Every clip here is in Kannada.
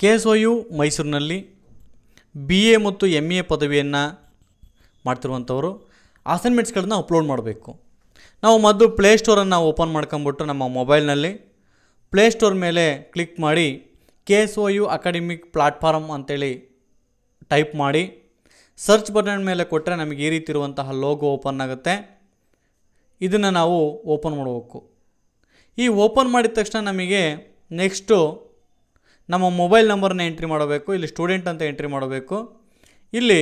ಕೆ ಎಸ್ ಒ ಯು ಮೈಸೂರಿನಲ್ಲಿ ಬಿ ಎ ಮತ್ತು ಎಂ ಎ ಪದವಿಯನ್ನು ಮಾಡ್ತಿರುವಂಥವರು. ಅಸೈನ್ಮೆಂಟ್ಸ್ಗಳನ್ನ ಅಪ್ಲೋಡ್ ಮಾಡಬೇಕು. ನಾವು ಮೊದಲು ಪ್ಲೇಸ್ಟೋರನ್ನು ಓಪನ್ ಮಾಡ್ಕೊಂಬಿಟ್ಟು ನಮ್ಮ ಮೊಬೈಲ್ನಲ್ಲಿ ಪ್ಲೇಸ್ಟೋರ್ ಮೇಲೆ ಕ್ಲಿಕ್ ಮಾಡಿ K S O U academic platform ಅಂತೇಳಿ ಟೈಪ್ ಮಾಡಿ ಸರ್ಚ್ ಬಟನ್ ಮೇಲೆ ಕೊಟ್ಟರೆ ನಮಗೆ ಈ ರೀತಿ ಇರುವಂತಹ ಲೋಗೋ ಓಪನ್ ಆಗುತ್ತೆ. ಇದನ್ನು ನಾವು ಓಪನ್ ಮಾಡಬೇಕು. ಈ ಓಪನ್ ಮಾಡಿದ ತಕ್ಷಣ ನಮಗೆ ನೆಕ್ಸ್ಟು ನಮ್ಮ ಮೊಬೈಲ್ ನಂಬರ್ನ ಎಂಟ್ರಿ ಮಾಡಬೇಕು, ಇಲ್ಲಿ ಸ್ಟೂಡೆಂಟ್ ಅಂತ ಎಂಟ್ರಿ ಮಾಡಬೇಕು. ಇಲ್ಲಿ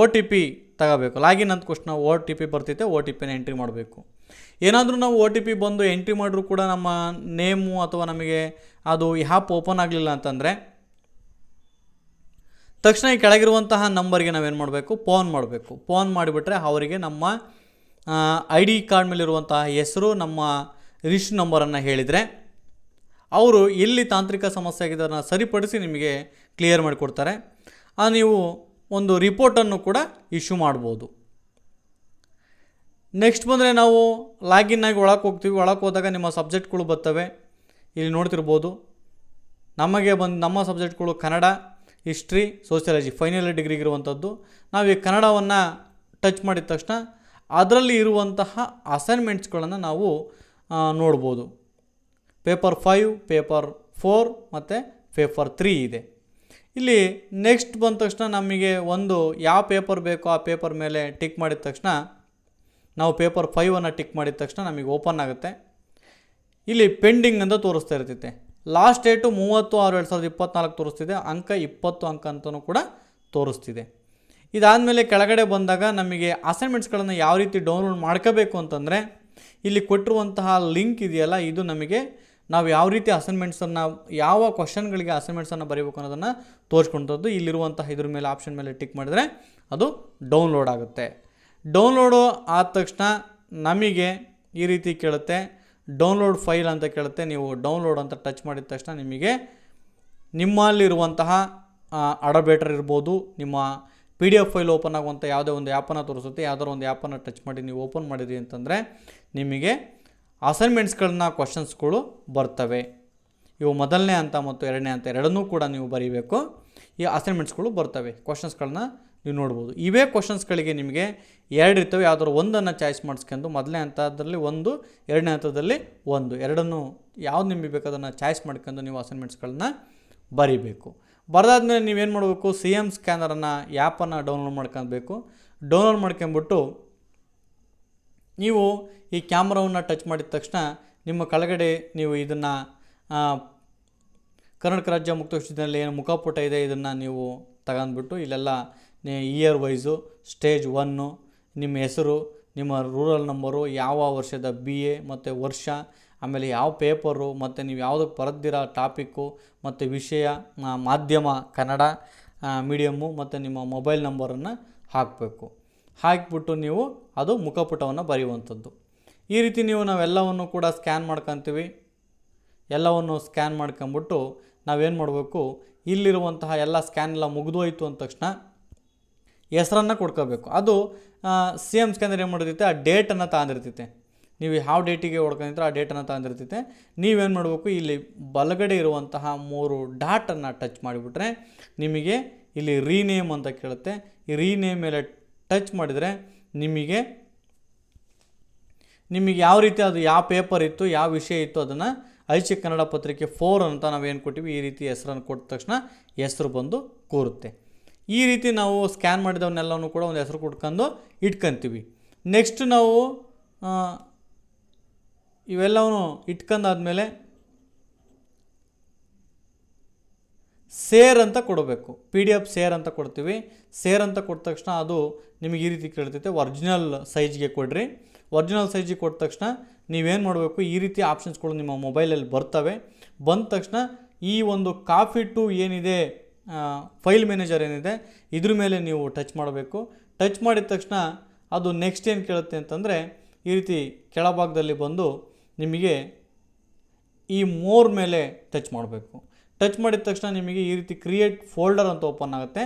ಒ ಟಿ ಪಿ ತಗೋಬೇಕು. ಲಾಗಿನ್ ಅಂತ ನಾವು ಒ ಟಿ ಪಿ ಬರ್ತೈತೆ ಒ ಟಿ ಪಿನ ಎಂಟ್ರಿ ಮಾಡಬೇಕು. ಏನಾದರೂ ನಾವು ಒ ಟಿ ಪಿ ಬಂದು ಎಂಟ್ರಿ ಮಾಡಿದ್ರೂ ಕೂಡ ನಮ್ಮ ನೇಮು ಅಥವಾ ನಮಗೆ ಅದು ಆ್ಯಪ್ ಓಪನ್ ಆಗಲಿಲ್ಲ ಅಂತಂದರೆ, ತಕ್ಷಣ ಈ ಕೆಳಗಿರುವಂತಹ ನಂಬರ್ಗೆ ನಾವೇನು ಮಾಡಬೇಕು? ಫೋನ್ ಮಾಡಬೇಕು. ಫೋನ್ ಮಾಡಿಬಿಟ್ರೆ ಅವರಿಗೆ ನಮ್ಮ ಐ ಡಿ ಕಾರ್ಡ್ ಮೇಲಿರುವಂತಹ ಹೆಸರು, ನಮ್ಮ ರಿಜಿಸ್ಟ್ರ್ ನಂಬರನ್ನು ಹೇಳಿದರೆ ಅವರು ಎಲ್ಲಿ ತಾಂತ್ರಿಕ ಸಮಸ್ಯೆ ಆಗಿದೆ ಅದನ್ನು ಸರಿಪಡಿಸಿ ನಿಮಗೆ ಕ್ಲಿಯರ್ ಮಾಡಿಕೊಡ್ತಾರೆ. ನೀವು ಒಂದು ರಿಪೋರ್ಟನ್ನು ಕೂಡ ಇಶ್ಯೂ ಮಾಡ್ಬೋದು. ನೆಕ್ಸ್ಟ್ ಬಂದರೆ ನಾವು ಲಾಗಿನ್ ಆಗಿ ಒಳಗೆ ಹೋಗ್ತೀವಿ. ಒಳಗೆ ಹೋದಾಗ ನಿಮ್ಮ ಸಬ್ಜೆಕ್ಟ್ಗಳು ಬರ್ತವೆ. ಇಲ್ಲಿ ನೋಡ್ತಿರ್ಬೋದು. ನಮಗೆ ಬಂದು, ನಮ್ಮ ಸಬ್ಜೆಕ್ಟ್ಗಳು ಕನ್ನಡ ಹಿಸ್ಟ್ರಿ ಸೋಷಿಯಾಲಜಿ ಫೈನಲ್ ಡಿಗ್ರಿಗೆ ಇರುವಂಥದ್ದು. ನಾವು ಈ ಕನ್ನಡವನ್ನು ಟಚ್ ಮಾಡಿದ ತಕ್ಷಣ ಅದರಲ್ಲಿ ಇರುವಂತಹ ಅಸೈನ್ಮೆಂಟ್ಸ್ಗಳನ್ನು ನಾವು ನೋಡ್ಬೋದು. ಪೇಪರ್ ಫೈವ್, ಪೇಪರ್ ಫೋರ್ ಮತ್ತು ಪೇಪರ್ ತ್ರೀ ಇದೆ. ಇಲ್ಲಿ ನೆಕ್ಸ್ಟ್ ಬಂದ ತಕ್ಷಣ ನಮಗೆ ಒಂದು ಯಾವ ಪೇಪರ್ ಬೇಕೋ ಆ ಪೇಪರ್ ಮೇಲೆ ಟಿಕ್ ಮಾಡಿದ ತಕ್ಷಣ ನಾವು ಪೇಪರ್ ಫೈವನ್ನು ಟಿಕ್ ಮಾಡಿದ ತಕ್ಷಣ ನಮಗೆ ಓಪನ್ ಆಗುತ್ತೆ. ಇಲ್ಲಿ ಪೆಂಡಿಂಗ್ ಅಂತ ತೋರಿಸ್ತಾ ಇರ್ತೈತೆ. ಲಾಸ್ಟ್ ಡೇಟು ಮೂವತ್ತು ಆರು ಎರಡು ಸಾವಿರದ ಇಪ್ಪತ್ನಾಲ್ಕು ತೋರಿಸ್ತಿದೆ. ಅಂಕ ಇಪ್ಪತ್ತು ಅಂಕ ಅಂತಲೂ ಕೂಡ ತೋರಿಸ್ತಿದೆ. ಇದಾದಮೇಲೆ ಕೆಳಗಡೆ ಬಂದಾಗ ನಮಗೆ ಅಸೈನ್ಮೆಂಟ್ಸ್ಗಳನ್ನು ಯಾವ ರೀತಿ ಡೌನ್ಲೋಡ್ ಮಾಡ್ಕೋಬೇಕು ಅಂತಂದರೆ ಇಲ್ಲಿ ಕೊಟ್ಟಿರುವಂತಹ ಲಿಂಕ್ ಇದೆಯಲ್ಲ, ಇದು ನಮಗೆ ನಾವು ಯಾವ ರೀತಿ ಅಸೈನ್ಮೆಂಟ್ಸನ್ನು ಯಾವ ಕ್ವಶನ್ಗಳಿಗೆ ಅಸೈನ್ಮೆಂಟ್ಸನ್ನು ಬರೀಬೇಕು ಅನ್ನೋದನ್ನು ತೋರಿಸ್ಕೊಂಥದ್ದು ಇಲ್ಲಿರುವಂತಹ ಇದ್ರ ಮೇಲೆ ಆಪ್ಷನ್ ಮೇಲೆ ಟಿಕ್ ಮಾಡಿದರೆ ಅದು ಡೌನ್ಲೋಡ್ ಆಗುತ್ತೆ. ಡೌನ್ಲೋಡು ಆದ ತಕ್ಷಣ ನಮಗೆ ಈ ರೀತಿ ಕೇಳುತ್ತೆ ಡೌನ್ಲೋಡ್ ಫೈಲ್ ಅಂತ ಕೇಳುತ್ತೆ, ನೀವು ಡೌನ್ಲೋಡ್ ಅಂತ ಟಚ್ ಮಾಡಿದ ತಕ್ಷಣ ನಿಮಗೆ ನಿಮ್ಮಲ್ಲಿರುವಂತಹ ಅಡಬೇಟರ್ ಇರ್ಬೋದು, ನಿಮ್ಮ P D F file open ಆಗುವಂಥ ಯಾವುದೇ ಒಂದು ಆ್ಯಪನ್ನು ತೋರಿಸುತ್ತೆ ಯಾವುದಾದ್ರು ಒಂದು ಆ್ಯಪನ್ನು ಟಚ್ ಮಾಡಿ ನೀವು ಓಪನ್ ಮಾಡಿದ್ರಿ ಅಂತಂದರೆ ನಿಮಗೆ ಅಸೈನ್ಮೆಂಟ್ಸ್ಗಳನ್ನ ಕ್ವಶನ್ಸ್ಗಳು ಬರ್ತವೆ. ಇವು ಮೊದಲನೇ ಹಂತ ಮತ್ತು ಎರಡನೇ ಹಂತ ಎರಡನ್ನೂ ಕೂಡ ನೀವು ಬರೀಬೇಕು. ಈ ಅಸೈನ್ಮೆಂಟ್ಸ್ಗಳು ಬರ್ತವೆ. ಕ್ವಶನ್ಸ್ಗಳನ್ನ ನೀವು ನೋಡ್ಬೋದು. ಇವೇ ಕ್ವಶನ್ಸ್ಗಳಿಗೆ ನಿಮಗೆ ಎರಡು ಇರ್ತವೆ. ಯಾವ್ದಾದ್ರು ಒಂದನ್ನು ಚಾಯ್ಸ್ ಮಾಡಿಸ್ಕೊಂಡು ಮೊದಲನೇ ಹಂತದಲ್ಲಿ ಒಂದು, ಎರಡನೇ ಹಂತದಲ್ಲಿ ಒಂದು. ಎರಡನ್ನು ಯಾವ್ದು ನಿಮಗೆ ಬೇಕಾದನ್ನು ಚಾಯ್ಸ್ ಮಾಡ್ಕೊಂಡು ನೀವು ಅಸೈನ್ಮೆಂಟ್ಸ್ಗಳನ್ನ ಬರೀಬೇಕು. ಬರೆದಾದ್ಮೇಲೆ ನೀವೇನು ಮಾಡಬೇಕು? ಸಿ ಎಂ ಸ್ಕ್ಯಾನರನ್ನು ಆ್ಯಪನ್ನು ಡೌನ್ಲೋಡ್ ಮಾಡ್ಕೊಬೇಕು ಡೌನ್ಲೋಡ್ ಮಾಡ್ಕೊಂಬಿಟ್ಟು ನೀವು ಈ ಕ್ಯಾಮ್ರಾವನ್ನು ಟಚ್ ಮಾಡಿದ ತಕ್ಷಣ ನಿಮ್ಮ ಕೆಳಗಡೆ ನೀವು ಇದನ್ನು ಕರ್ನಾಟಕ ರಾಜ್ಯ ಮುಕ್ತ ವಿಶ್ವವಿದ್ಯಾಲಯ ಏನು ಮುಖಪುಟ ಇದೆ ಇದನ್ನು ನೀವು ತಗೊಂಡ್ಬಿಟ್ಟು ಇಲ್ಲೆಲ್ಲ ಇಯರ್ ವೈಸು ಸ್ಟೇಜ್ ಒನ್ನು ನಿಮ್ಮ ಹೆಸರು, ನಿಮ್ಮ ರೂರಲ್ ನಂಬರು ಯಾವ ವರ್ಷದ ಬಿ ಎ ಮತ್ತು ವರ್ಷ, ಆಮೇಲೆ ಯಾವ ಪೇಪರು ಮತ್ತು ನೀವು ಯಾವುದಕ್ಕೆ ಬರೆದಿರೋ ಟಾಪಿಕ್ಕು ಮತ್ತು ವಿಷಯ ಮಾಧ್ಯಮ, ಕನ್ನಡ ಮೀಡಿಯಮ್ಮು ಮತ್ತು ನಿಮ್ಮ ಮೊಬೈಲ್ ನಂಬರನ್ನು ಹಾಕಬೇಕು. ಹಾಕಿಬಿಟ್ಟು ನೀವು ಅದು ಮುಖಪುಟವನ್ನು ಬರೆಯುವಂಥದ್ದು. ಈ ರೀತಿ ನೀವು ನಾವೆಲ್ಲವನ್ನು ಕೂಡ ಸ್ಕ್ಯಾನ್ ಮಾಡ್ಕೊತೀವಿ. ಎಲ್ಲವನ್ನು ಸ್ಕ್ಯಾನ್ ಮಾಡ್ಕೊಂಬಿಟ್ಟು ನಾವೇನು ಮಾಡಬೇಕು? ಇಲ್ಲಿರುವಂತಹ ಎಲ್ಲ ಸ್ಕ್ಯಾನ್ ಎಲ್ಲ ಮುಗಿದೋಯ್ತು ಅಂದ ತಕ್ಷಣ ಹೆಸರನ್ನು ಕೊಡ್ಕೋಬೇಕು. ಅದು ಸಿ ಎಂ ಸ್ಕ್ಯಾನರ್ ಏನು ಮಾಡಿರ್ತೈತೆ? ಆ ಡೇಟನ್ನು ತಗೊಂಡಿರ್ತೈತೆ ನೀವು ಯಾವ ಡೇಟಿಗೆ ಹೊಡ್ಕೊಂಡಿದ್ರೆ ಆ ಡೇಟನ್ನು ತಗೊಂಡಿರ್ತೈತೆ ನೀವೇನು ಮಾಡಬೇಕು? ಇಲ್ಲಿ ಬಲಗಡೆ ಇರುವಂತಹ ಮೂರು ಡಾಟನ್ನು ಟಚ್ ಮಾಡಿಬಿಟ್ರೆ ನಿಮಗೆ ಇಲ್ಲಿ ರೀನೇಮ್ ಅಂತ ಕೇಳುತ್ತೆ. ಈ ರೀನೇಮ್ ಮೇಲೆ ಟಚ್ ಮಾಡಿದರೆ ನಿಮಗೆ ನಿಮಗೆ ಯಾವ ರೀತಿ ಅದು ಯಾವ ಪೇಪರ್ ಇತ್ತು, ಯಾವ ವಿಷಯ ಇತ್ತು ಅದನ್ನು ಐಚ್ಛಿಕ ಕನ್ನಡ ಪತ್ರಿಕೆ ಫೋರ್ ಅಂತ ನಾವೇನು ಕೊಟ್ಟಿವಿ, ಈ ರೀತಿ ಹೆಸರನ್ನು ಕೊಟ್ಟ ತಕ್ಷಣ ಹೆಸರು ಬಂದು ಕೂರುತ್ತೆ. ಈ ರೀತಿ ನಾವು ಸ್ಕ್ಯಾನ್ ಮಾಡಿದವನ್ನೆಲ್ಲವೂ ಕೂಡ ಒಂದು ಹೆಸರು ಕೊಟ್ಕೊಂಡು ಇಟ್ಕಂತೀವಿ. ನೆಕ್ಸ್ಟ್ ನಾವು ಇವೆಲ್ಲವನ್ನು ಇವೆಲ್ಲವೂ ಇಟ್ಕೊಂಡಾದ್ಮೇಲೆ ಸೇರ್ ಅಂತ ಕೊಡಬೇಕು. ಪಿ ಡಿ ಎಫ್ ಸೇರ್ ಅಂತ ಕೊಡ್ತೀವಿ. ಸೇರ್ ಅಂತ ಕೊಟ್ಟ ತಕ್ಷಣ ಅದು ನಿಮಗೆ ಈ ರೀತಿ ಕೇಳ್ತೈತೆ. ಒರಿಜಿನಲ್ ಸೈಜ್ಗೆ ಕೊಡ್ರಿ. ಒರಿಜಿನಲ್ ಸೈಜಿಗೆ ಕೊಟ್ಟ ತಕ್ಷಣ ನೀವೇನು ಮಾಡಬೇಕು? ಈ ರೀತಿ ಆಪ್ಷನ್ಸ್ಗಳು ನಿಮ್ಮ ಮೊಬೈಲಲ್ಲಿ ಬರ್ತವೆ. ಬಂದ ತಕ್ಷಣ ಈ ಒಂದು ಕಾಫಿ ಟು ಏನಿದೆ ಫೈಲ್ ಮ್ಯಾನೇಜರ್ ಏನಿದೆ, ಇದ್ರ ಮೇಲೆ ನೀವು ಟಚ್ ಮಾಡಬೇಕು. ಟಚ್ ಮಾಡಿದ ತಕ್ಷಣ ಅದು ನೆಕ್ಸ್ಟ್ ಏನು ಕೇಳುತ್ತೆ ಅಂತಂದರೆ ಈ ರೀತಿ ಕೆಳಭಾಗದಲ್ಲಿ ಬಂದು ನಿಮಗೆ ಈ ಮೋರ್ ಮೇಲೆ ಟಚ್ ಮಾಡಬೇಕು. ಟಚ್ ಮಾಡಿದ ತಕ್ಷಣ ನಿಮಗೆ ಈ ರೀತಿ ಕ್ರಿಯೇಟ್ ಫೋಲ್ಡರ್ ಅಂತ ಓಪನ್ ಆಗುತ್ತೆ.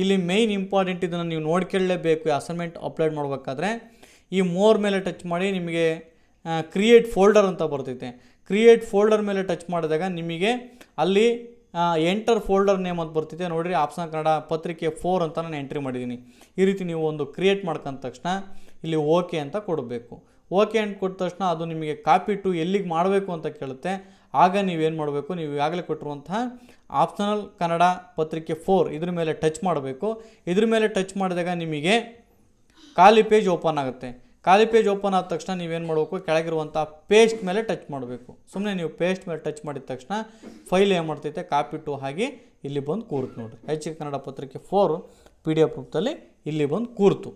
ಇಲ್ಲಿ ಮೇಯ್ನ್ ಇಂಪಾರ್ಟೆಂಟ್ ಇದನ್ನು ನೀವು ನೋಡ್ಕೊಳ್ಳೇಬೇಕು, ಈ ಅಸೈನ್ಮೆಂಟ್ ಅಪ್ಲೋಡ್ ಮಾಡಬೇಕಾದ್ರೆ. ಈ ಮೋರ್ ಮೇಲೆ ಟಚ್ ಮಾಡಿ ನಿಮಗೆ ಕ್ರಿಯೇಟ್ ಫೋಲ್ಡರ್ ಅಂತ ಬರ್ತೈತೆ. ಕ್ರಿಯೇಟ್ ಫೋಲ್ಡರ್ ಮೇಲೆ ಟಚ್ ಮಾಡಿದಾಗ ನಿಮಗೆ ಅಲ್ಲಿ ಎಂಟರ್ ಫೋಲ್ಡರ್ ನೇಮ್ ಅಂತ ಬರ್ತಿದೆ ನೋಡಿರಿ ಆಪ್ಷನ್ ಕನ್ನಡ ಪತ್ರಿಕೆ ಫೋರ್ ಅಂತ ನಾನು ಎಂಟ್ರಿ ಮಾಡಿದ್ದೀನಿ. ಈ ರೀತಿ ನೀವು ಒಂದು ಕ್ರಿಯೇಟ್ ಮಾಡ್ಕೊಂಡ ತಕ್ಷಣ ಇಲ್ಲಿ ಓಕೆ ಅಂತ ಕೊಡಬೇಕು. ಓಕೆ ಅಂತ ಕೊಟ್ಟ ತಕ್ಷಣ ಅದು ನಿಮಗೆ ಕಾಪಿ ಟು ಎಲ್ಲಿಗೆ ಮಾಡಬೇಕು ಅಂತ ಕೇಳುತ್ತೆ. ಆಗ ನೀವೇನು ಮಾಡಬೇಕು? ನೀವು ಈಗಾಗಲೇ ಕೊಟ್ಟಿರುವಂತಹ ಆಪ್ಷನಲ್ ಕನ್ನಡ ಪತ್ರಿಕೆ ಫೋರ್ ಇದ್ರ ಮೇಲೆ ಟಚ್ ಮಾಡಬೇಕು. ಇದ್ರ ಮೇಲೆ ಟಚ್ ಮಾಡಿದಾಗ ನಿಮಗೆ ಖಾಲಿ ಪೇಜ್ ಓಪನ್ ಆಗುತ್ತೆ. ಖಾಲಿ ಪೇಜ್ ಓಪನ್ ಆದ ತಕ್ಷಣ ನೀವೇನು ಮಾಡಬೇಕು? ಕೆಳಗಿರುವಂಥ ಪೇಸ್ಟ್ ಮೇಲೆ ಟಚ್ ಮಾಡಬೇಕು. ಸುಮ್ಮನೆ ನೀವು ಪೇಸ್ಟ್ ಮೇಲೆ ಟಚ್ ಮಾಡಿದ ತಕ್ಷಣ ಫೈಲ್ ಏನು ಮಾಡ್ತೈತೆ? ಕಾಪಿ ಟು ಹಾಗೆ ಇಲ್ಲಿ ಬಂದು ಕೂರ್ತು ನೋಡಿರಿ. ಐಚ್ಛಿಕ ಕನ್ನಡ ಪತ್ರಿಕೆ ಫೋರ್ ಪಿ ಡಿ ಎಫ್ ರೂಪದಲ್ಲಿ ಇಲ್ಲಿ ಬಂದು ಕೂರ್ತು.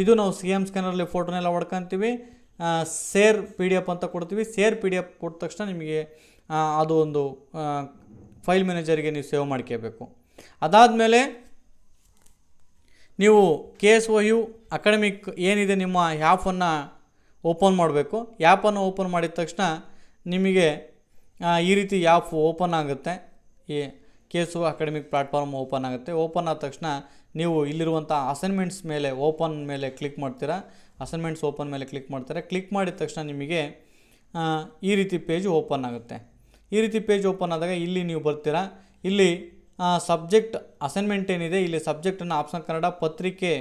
ಇದು ನಾವು ಸಿ ಎಂ ಸ್ಕ್ಯಾನರಲ್ಲಿ ಫೋಟೋನೆಲ್ಲ ಹೊಡ್ಕೊಂತೀವಿ. ಸೇರ್ ಪಿ ಡಿ ಎಫ್ ಅಂತ ಕೊಡ್ತೀವಿ. ಸೇರ್ ಪಿ ಡಿ ಎಫ್ ಕೊಟ್ಟ ತಕ್ಷಣ ನಿಮಗೆ ಅದು ಒಂದು ಫೈಲ್ ಮ್ಯಾನೇಜರಿಗೆ ನೀವು ಸೇವ್ ಮಾಡ್ಕೋಬೇಕು. ಅದಾದಮೇಲೆ ನೀವು K S O U academic ಏನಿದೆ ನಿಮ್ಮ ಆ್ಯಪನ್ನು ಓಪನ್ ಮಾಡಬೇಕು. ಆ್ಯಪನ್ನು ಓಪನ್ ಮಾಡಿದ ತಕ್ಷಣ ನಿಮಗೆ ಈ ರೀತಿ ಆ್ಯಪ್ ಓಪನ್ ಆಗುತ್ತೆ. ಈ K S O academic platform open ಆಗುತ್ತೆ. ಓಪನ್ ಆದ ತಕ್ಷಣ ನೀವು ಇಲ್ಲಿರುವಂಥ ಅಸೈನ್ಮೆಂಟ್ಸ್ ಮೇಲೆ ಓಪನ್ ಮೇಲೆ ಕ್ಲಿಕ್ ಮಾಡ್ತೀರಾ. ಅಸೈನ್ಮೆಂಟ್ಸ್ ಓಪನ್ ಮೇಲೆ ಕ್ಲಿಕ್ ಮಾಡ್ತಾರೆ. ಕ್ಲಿಕ್ ಮಾಡಿದ ತಕ್ಷಣ ನಿಮಗೆ ಈ ರೀತಿ ಪೇಜ್ ಓಪನ್ ಆಗುತ್ತೆ. ಈ ರೀತಿ ಪೇಜ್ ಓಪನ್ ಆದಾಗ ಇಲ್ಲಿ ನೀವು ಬರ್ತೀರಾ? ಇಲ್ಲಿ ಸಬ್ಜೆಕ್ಟ್ ಅಸೈನ್ಮೆಂಟ್ ಏನಿದೆ? ಇಲ್ಲಿ ಸಬ್ಜೆಕ್ಟನ್ನು ಆಪ್ಷನ್ ಕನ್ನಡ ಪತ್ರಿಕೆ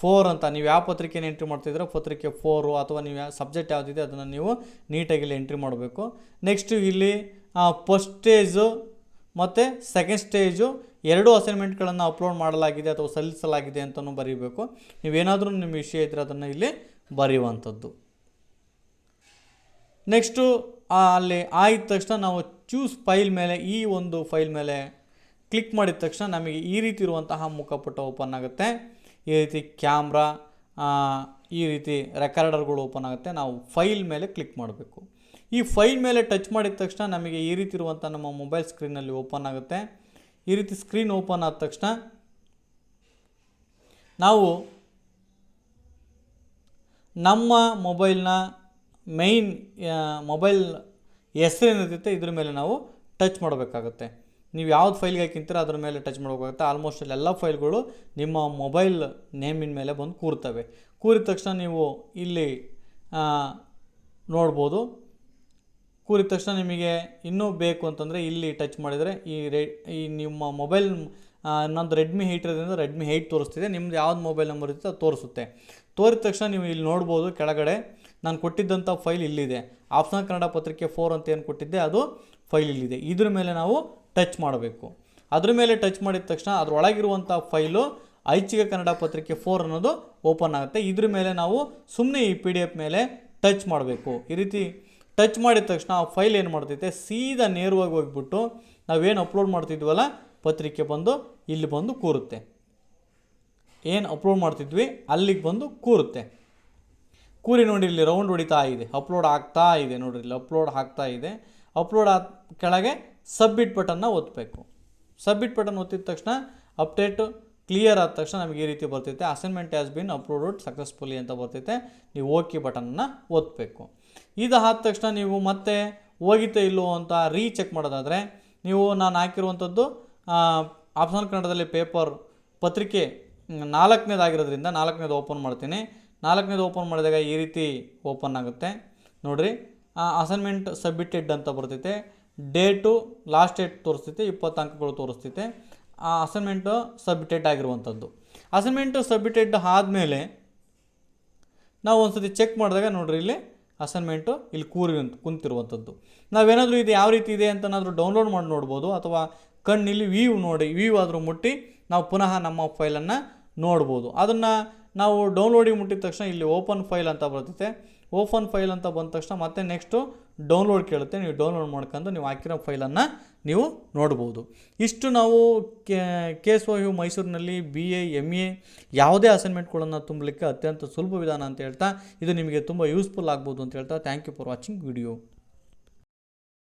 ಫೋರ್ ಅಂತ. ನೀವು ಯಾವ ಪತ್ರಿಕೆನ ಎಂಟ್ರಿ ಮಾಡ್ತಿದ್ದೀರೋ ಪತ್ರಿಕೆ ಫೋರು ಅಥವಾ ನೀವು ಯಾವ ಸಬ್ಜೆಕ್ಟ್ ಯಾವುದಿದೆ ಅದನ್ನು ನೀವು ನೀಟಾಗಿ ಇಲ್ಲಿ ಎಂಟ್ರಿ ಮಾಡಬೇಕು. ನೆಕ್ಸ್ಟು ಇಲ್ಲಿ ಫಸ್ಟ್ ಸ್ಟೇಜು ಮತ್ತು ಸೆಕೆಂಡ್ ಸ್ಟೇಜು ಎರಡು ಅಸೈನ್ಮೆಂಟ್ಗಳನ್ನು ಅಪ್ಲೋಡ್ ಮಾಡಲಾಗಿದೆ ಅಥವಾ ಸಲ್ಲಿಸಲಾಗಿದೆ ಅಂತಲೂ ಬರೀಬೇಕು. ನೀವೇನಾದರೂ ನಿಮ್ಮ ವಿಷಯ ಇದ್ದರೆ ಅದನ್ನು ಇಲ್ಲಿ ಬರೆಯುವಂಥದ್ದು. ನೆಕ್ಸ್ಟು ಅಲ್ಲಿ ಆಯ್ದ ತಕ್ಷಣ ನಾವು ಚೂಸ್ ಫೈಲ್ ಮೇಲೆ, ಈ ಒಂದು ಫೈಲ್ ಮೇಲೆ ಕ್ಲಿಕ್ ಮಾಡಿದ ತಕ್ಷಣ ನಮಗೆ ಈ ರೀತಿ ಇರುವಂತಹ ಮುಖಪುಟ ಓಪನ್ ಆಗುತ್ತೆ. ಈ ರೀತಿ ಕ್ಯಾಮ್ರಾ ಈ ರೀತಿ ರೆಕಾರ್ಡರ್ಗಳು ಓಪನ್ ಆಗುತ್ತೆ. ನಾವು ಫೈಲ್ ಮೇಲೆ ಕ್ಲಿಕ್ ಮಾಡಬೇಕು. ಈ ಫೈಲ್ ಮೇಲೆ ಟಚ್ ಮಾಡಿದ ತಕ್ಷಣ ನಮಗೆ ಈ ರೀತಿ ಇರುವಂಥ ನಮ್ಮ ಮೊಬೈಲ್ ಸ್ಕ್ರೀನಲ್ಲಿ ಓಪನ್ ಆಗುತ್ತೆ. ಈ ರೀತಿ ಸ್ಕ್ರೀನ್ ಓಪನ್ ಆದ ತಕ್ಷಣ ನಾವು ನಮ್ಮ ಮೊಬೈಲ್ನ ಮೈನ್ ಮೊಬೈಲ್ ಹೆಸರೇನಿರ್ತೈತೆ ಇದ್ರ ಮೇಲೆ ನಾವು ಟಚ್ ಮಾಡಬೇಕಾಗುತ್ತೆ. ನೀವು ಯಾವ್ದು ಫೈಲ್ಗೆ ಹಾಕಿಂತೀರ ಅದ್ರ ಮೇಲೆ ಟಚ್ ಮಾಡಬೇಕಾಗುತ್ತೆ. ಆಲ್ಮೋಸ್ಟ್ ಎಲ್ಲ ಫೈಲ್ಗಳು ನಿಮ್ಮ ಮೊಬೈಲ್ ನೇಮಿನ ಮೇಲೆ ಬಂದು ಕೂರ್ತವೆ. ಕೂರಿದ ತಕ್ಷಣ ನೀವು ಇಲ್ಲಿ ನೋಡ್ಬೋದು. ಕೂರಿದ ತಕ್ಷಣ ನಿಮಗೆ ಇನ್ನೂ ಬೇಕು ಅಂತಂದರೆ ಇಲ್ಲಿ ಟಚ್ ಮಾಡಿದರೆ ಈ ರೇ ಈ ನಿಮ್ಮ ಮೊಬೈಲ್ ನಂದು ರೆಡ್ಮಿ ಏಯ್ಟ್ ಇರೋದ್ರಿಂದ ರೆಡ್ಮಿ ಏಯ್ಟ್ ತೋರಿಸ್ತಿದೆ. ನಿಮ್ದು ಯಾವ್ದು ಮೊಬೈಲ್ ನಂಬರ್ ಇರುತ್ತೆ ಅದು ತೋರಿಸುತ್ತೆ. ತೋರಿದ ತಕ್ಷಣ ನೀವು ಇಲ್ಲಿ ನೋಡ್ಬೋದು ಕೆಳಗಡೆ ನಾನು ಕೊಟ್ಟಿದ್ದಂಥ ಫೈಲ್ ಇಲ್ಲಿದೆ. ಆಪ್ಷನಲ್ ಕನ್ನಡ ಪತ್ರಿಕೆ ಫೋರ್ ಅಂತ ಏನು ಕೊಟ್ಟಿದ್ದೆ, ಅದು ಫೈಲ್ ಇಲ್ಲಿದೆ. ಇದ್ರ ಮೇಲೆ ನಾವು ಟಚ್ ಮಾಡಬೇಕು. ಅದ್ರ ಮೇಲೆ ಟಚ್ ಮಾಡಿದ ತಕ್ಷಣ ಅದರೊಳಗಿರುವಂಥ ಫೈಲು ಐಚ್ಛಿಕ ಕನ್ನಡ ಪತ್ರಿಕೆ ಫೋರ್ ಅನ್ನೋದು ಓಪನ್ ಆಗುತ್ತೆ. ಇದ್ರ ಮೇಲೆ ನಾವು ಸುಮ್ಮನೆ ಈ ಪಿ ಡಿ ಎಫ್ ಮೇಲೆ ಟಚ್ ಮಾಡಬೇಕು. ಈ ರೀತಿ ಟಚ್ ಮಾಡಿದ ತಕ್ಷಣ ಆ ಫೈಲ್ ಏನು ಮಾಡ್ತೈತೆ? ಸೀದಾ ನೇರವಾಗಿ ಹೋಗ್ಬಿಟ್ಟು ನಾವೇನು ಅಪ್ಲೋಡ್ ಮಾಡ್ತಿದ್ವಲ್ಲ, ಪತ್ರಿಕೆ ಬಂದು ಇಲ್ಲಿ ಬಂದು ಕೂರುತ್ತೆ. ಏನು ಅಪ್ಲೋಡ್ ಮಾಡ್ತಿದ್ವಿ? ಅಲ್ಲಿಗೆ ಬಂದು ಕೂರುತ್ತೆ. ಕೂರಿ ನೋಡಿ ಇಲ್ಲಿ ರೌಂಡ್ ಹೊಡಿತಾ ಇದೆ. ಅಪ್ಲೋಡ್ ಆಗ್ತಾ ಇದೆ ನೋಡಿರಿ, ಇಲ್ಲಿ ಅಪ್ಲೋಡ್ ಆಗ್ತಾ ಇದೆ. ಅಪ್ಲೋಡ್ ಆದ ಕೆಳಗೆ ಸಬ್ಮಿಟ್ ಬಟನ್ನ ಒತ್ತಬೇಕು ಸಬ್ಮಿಟ್ ಬಟನ್ ಒತ್ತಿದ ತಕ್ಷಣ ಅಪ್ಡೇಟ್ ಕ್ಲಿಯರ್ ಆದ ತಕ್ಷಣ ನಮಗೆ ಈ ರೀತಿ ಬರ್ತೈತೆ. Assignment has been uploaded successfully ಅಂತ ಬರ್ತೈತೆ. ನೀವು ಓಕೆ ಬಟನ್ನ ಒತ್ತಬೇಕು ಇದು ಆದ ತಕ್ಷಣ ನೀವು ಮತ್ತೆ ಹೋಗಿತ್ತೆ ಇಲ್ಲೋ ಅಂತ ರೀಚೆಕ್ ಮಾಡೋದಾದರೆ, ನೀವು ನಾನು ಹಾಕಿರುವಂಥದ್ದು ಆಪ್ಷನ್ ಕನ್ನಡದಲ್ಲಿ ಪೇಪರ್ ಪತ್ರಿಕೆ ನಾಲ್ಕನೇದಾಗಿರೋದ್ರಿಂದ ನಾಲ್ಕನೇದು ಓಪನ್ ಮಾಡ್ತೀನಿ. ನಾಲ್ಕನೇದು ಓಪನ್ ಮಾಡಿದಾಗ ಈ ರೀತಿ ಓಪನ್ ಆಗುತ್ತೆ. ನೋಡಿರಿ ಅಸೈನ್ಮೆಂಟ್ ಸಬ್ಮಿಟೆಡ್ ಅಂತ ಬರ್ತೈತೆ. ಡೇಟು ಲಾಸ್ಟ್ ಡೇಟ್ ತೋರಿಸ್ತೈತೆ, ಇಪ್ಪತ್ತು ಅಂಕಗಳು ತೋರಿಸ್ತೈತೆ. ಆ ಅಸೈನ್ಮೆಂಟು ಸಬ್ಮಿಟೆಡ್ ಆಗಿರುವಂಥದ್ದು. ಅಸೈನ್ಮೆಂಟು ಸಬ್ಮಿಟೆಡ್ ಆದಮೇಲೆ, ನಾವು ಒಂದು ಸತಿ ಚೆಕ್ ಮಾಡಿದಾಗ ನೋಡಿರಿ ಇಲ್ಲಿ ಅಸೈನ್ಮೆಂಟು ಇಲ್ಲಿ ಕೂರಿ ಕುಂತಿರುವಂಥದ್ದು. ನಾವೇನಾದರೂ ಇದು ಯಾವ ರೀತಿ ಇದೆ ಅಂತನಾದರೂ ಡೌನ್ಲೋಡ್ ಮಾಡಿ ನೋಡ್ಬೋದು ಅಥವಾ ಕಣ್ಣಿಲ್ಲಿ ವೀವ್ ನೋಡಿ ವೀವ್ ಆದರೂ ಮುಟ್ಟಿ ನಾವು ಪುನಃ ನಮ್ಮ ಫೈಲನ್ನು ನೋಡ್ಬೋದು. ಅದನ್ನು ನಾವು ಡೌನ್ಲೋಡಿಗೆ ಮುಟ್ಟಿದ ತಕ್ಷಣ ಇಲ್ಲಿ ಓಪನ್ ಫೈಲ್ ಅಂತ ಬರ್ತೈತೆ. ಓಪನ್ ಫೈಲ್ ಅಂತ ಬಂದ ತಕ್ಷಣ ಮತ್ತೆ ನೆಕ್ಸ್ಟು ಡೌನ್ಲೋಡ್ ಕೇಳುತ್ತೆ. ನೀವು ಡೌನ್ಲೋಡ್ ಮಾಡ್ಕೊಂಡು ನೀವು ಹಾಕಿರೋ ಫೈಲನ್ನು ನೀವು ನೋಡ್ಬೋದು. ಇಷ್ಟು ನಾವು ಕೆ ಎಸ್ ಒ ಯು ಮೈಸೂರಿನಲ್ಲಿ ಬಿ ಎ, ಎಂ ಎ ಯಾವುದೇ ಅಸೈನ್ಮೆಂಟ್ಗಳನ್ನು ತುಂಬಲಿಕ್ಕೆ ಅತ್ಯಂತ ಸುಲಭ ವಿಧಾನ ಅಂತ ಹೇಳ್ತಾ ಇದು ನಿಮಗೆ ತುಂಬ ಯೂಸ್ಫುಲ್ ಆಗ್ಬೋದು ಅಂತ ಹೇಳ್ತಾ thank you for watching video.